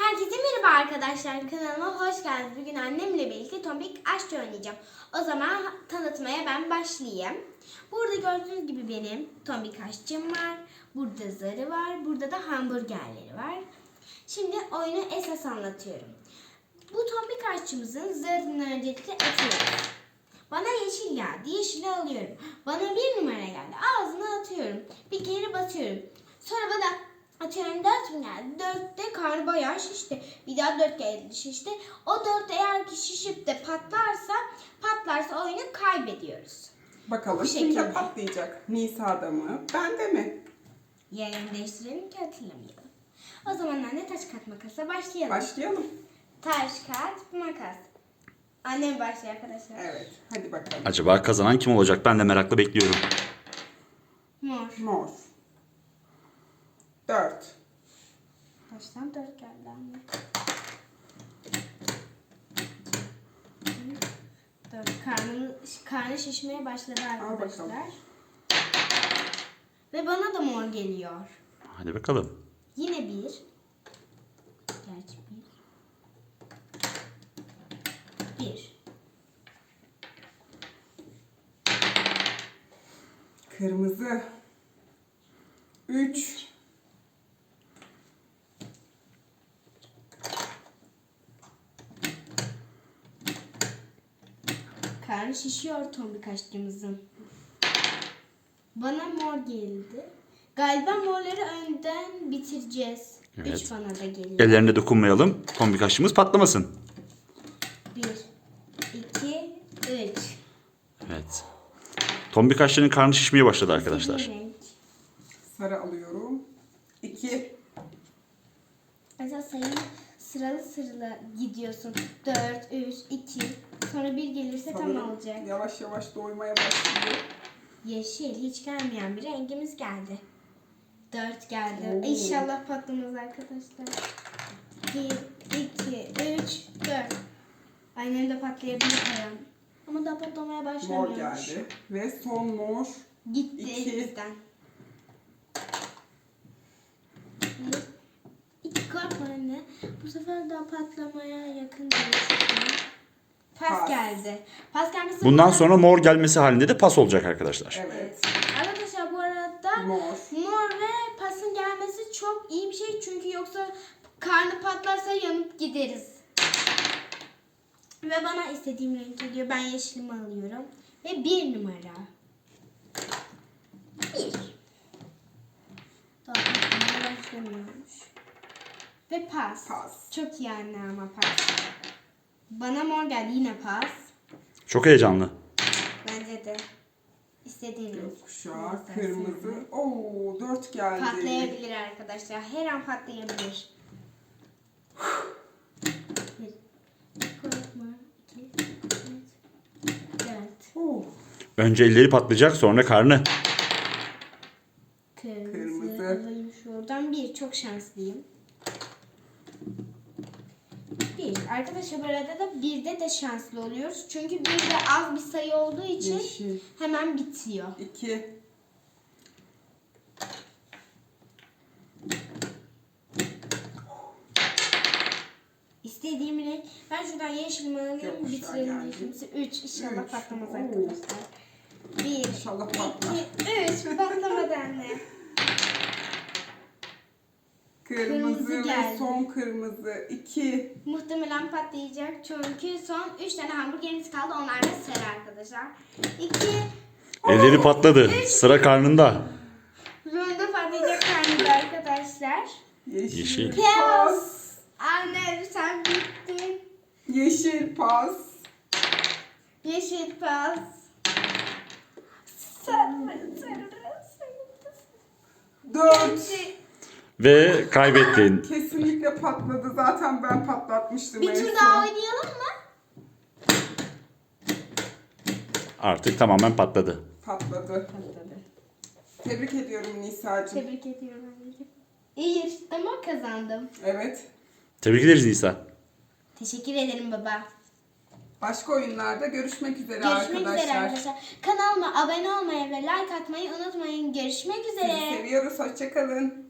Herkese merhaba arkadaşlar. Kanalıma hoş geldiniz. Bugün annemle birlikte tombik aşçı oynayacağım. O zaman tanıtmaya ben başlayayım. Burada gördüğünüz gibi benim tombik aşçım var. Burada zarı var. Burada da hamburgerleri var. Şimdi oyunu esas anlatıyorum. Bu tombik aşçımızın zarını öncelikle atıyoruz. Bana yeşil geldi. Yeşili alıyorum. Bana bir numara geldi. Ağzına atıyorum. Bir kere batıyorum. Sonra bana atıyorum dört geldi? Dörtte karnı bayağı şişti. Bir daha dört geldi şişti. O dört eğer ki şişip de patlarsa patlarsa oyunu kaybediyoruz. Bakalım Bu kimde şekilde. patlayacak? Nisa'da mı? Bende mi? Yerini değiştirelim ki hatırlamayalım. O zaman anne taş kağıt makasla başlayalım. Başlayalım. taş kağıt makas. Annem başlıyor arkadaşlar. Evet. Hadi bakalım. Acaba kazanan kim olacak? Ben de merakla bekliyorum. Mor. Mor. Dört. Taştan dört geldi anne. Dört. Karnım, karnı şişmeye başladı bakalım. arkadaşlar. Ve bana da mor geliyor. Hadi bakalım. Yine bir. Gerçi bir. Bir. Kırmızı. Üç. Karnı şişiyor tombik aşkımızın. Bana mor geldi. Galiba morları önden bitireceğiz. Evet. Üç bana da geliyor. Ellerine dokunmayalım. Tombik aşçımız patlamasın. Bir, iki, üç. Evet. Tombik aşçının karnı şişmeye başladı arkadaşlar. Renk. Sarı alıyorum. İki. Mesela sayı sıralı sıralı gidiyorsun. Dört, üç, iki. Sonra bir gelirse tam Sanırım olacak. Yavaş yavaş doymaya başlıyor. Yeşil hiç gelmeyen bir rengimiz geldi. Dört geldi. Oo. İnşallah patlamaz arkadaşlar. Bir, iki, üç, dört. Aynen de patlayabilir her an. Ama daha patlamaya başlamıyor. Mor geldi. Ve son mor. Gitti İki. elimizden. Bir, iki korkma anne. Bu sefer daha patlamaya yakın değil. Pas, Pas. geldi. Pas gelmesi Bundan sonra mor gelmesi halinde de pas olacak arkadaşlar. Evet. Arkadaşlar bu arada Mor. mor ve pasın gelmesi çok iyi bir şey. Çünkü yoksa karnı patlarsa yanıp gideriz. Ve bana istediğim renk geliyor. Ben yeşilimi alıyorum. Ve bir numara. Bir. Patlamaya başlamıyormuş. Ve pas. Pas. Çok iyi anne ama pas. Bana mor geldi. Yine pas. Çok heyecanlı. Bence de. İstediğiniz. Gökkuşağı. Kırmızı. Oo dört geldi. Patlayabilir arkadaşlar. Her an patlayabilir. Bir. Korkma. İki. Üç. Dört. Oo. Önce elleri patlayacak sonra karnı. Kırmızı. Kırmızı. Alayım şuradan. Bir. Çok şanslıyım. Bir. Arkadaşlar bu arada da birde de şanslı oluyoruz. Çünkü bir de az bir sayı olduğu için Yeşil. hemen bitiyor. İki. İstediğim renk. Ben şuradan yeşilimi alayım. Bitirelim yeşilimizi. Üç. İnşallah Üç. patlamaz Oo. arkadaşlar. Bir. İnşallah patlar. iki, üç. Patlamadı anne. Kırmızı, Kırmızı ve geldi. son kırmızı. İki. Muhtemelen patlayacak. Çünkü son üç tane hamburgerimiz kaldı. Onlar da sarı arkadaşlar. İki. Elleri patladı. Sıra karnında. Runda patlayacak karnıydı arkadaşlar. Yeşil. Yeşil. Pas. Anne sen bittin. Yeşil pas. Yeşil pas. Sarı, sarı, sarı. Dört. Ve kaybettin. Kesinlikle patladı. Zaten ben patlatmıştım Bir en tur son. daha oynayalım mı? Artık tamamen patladı. Patladı. Patladı. Tebrik ediyorum Nisa'cığım. Tebrik ediyorum anneciğim. İyi yarıştım ama kazandım. Evet. Tebrik ederiz Nisa. Teşekkür ederim baba. Başka oyunlarda görüşmek üzere Görüşmek arkadaşlar. üzere arkadaşlar. Kanalıma abone olmayı ve like atmayı unutmayın. Görüşmek üzere. Sizi seviyoruz. Hoşçakalın.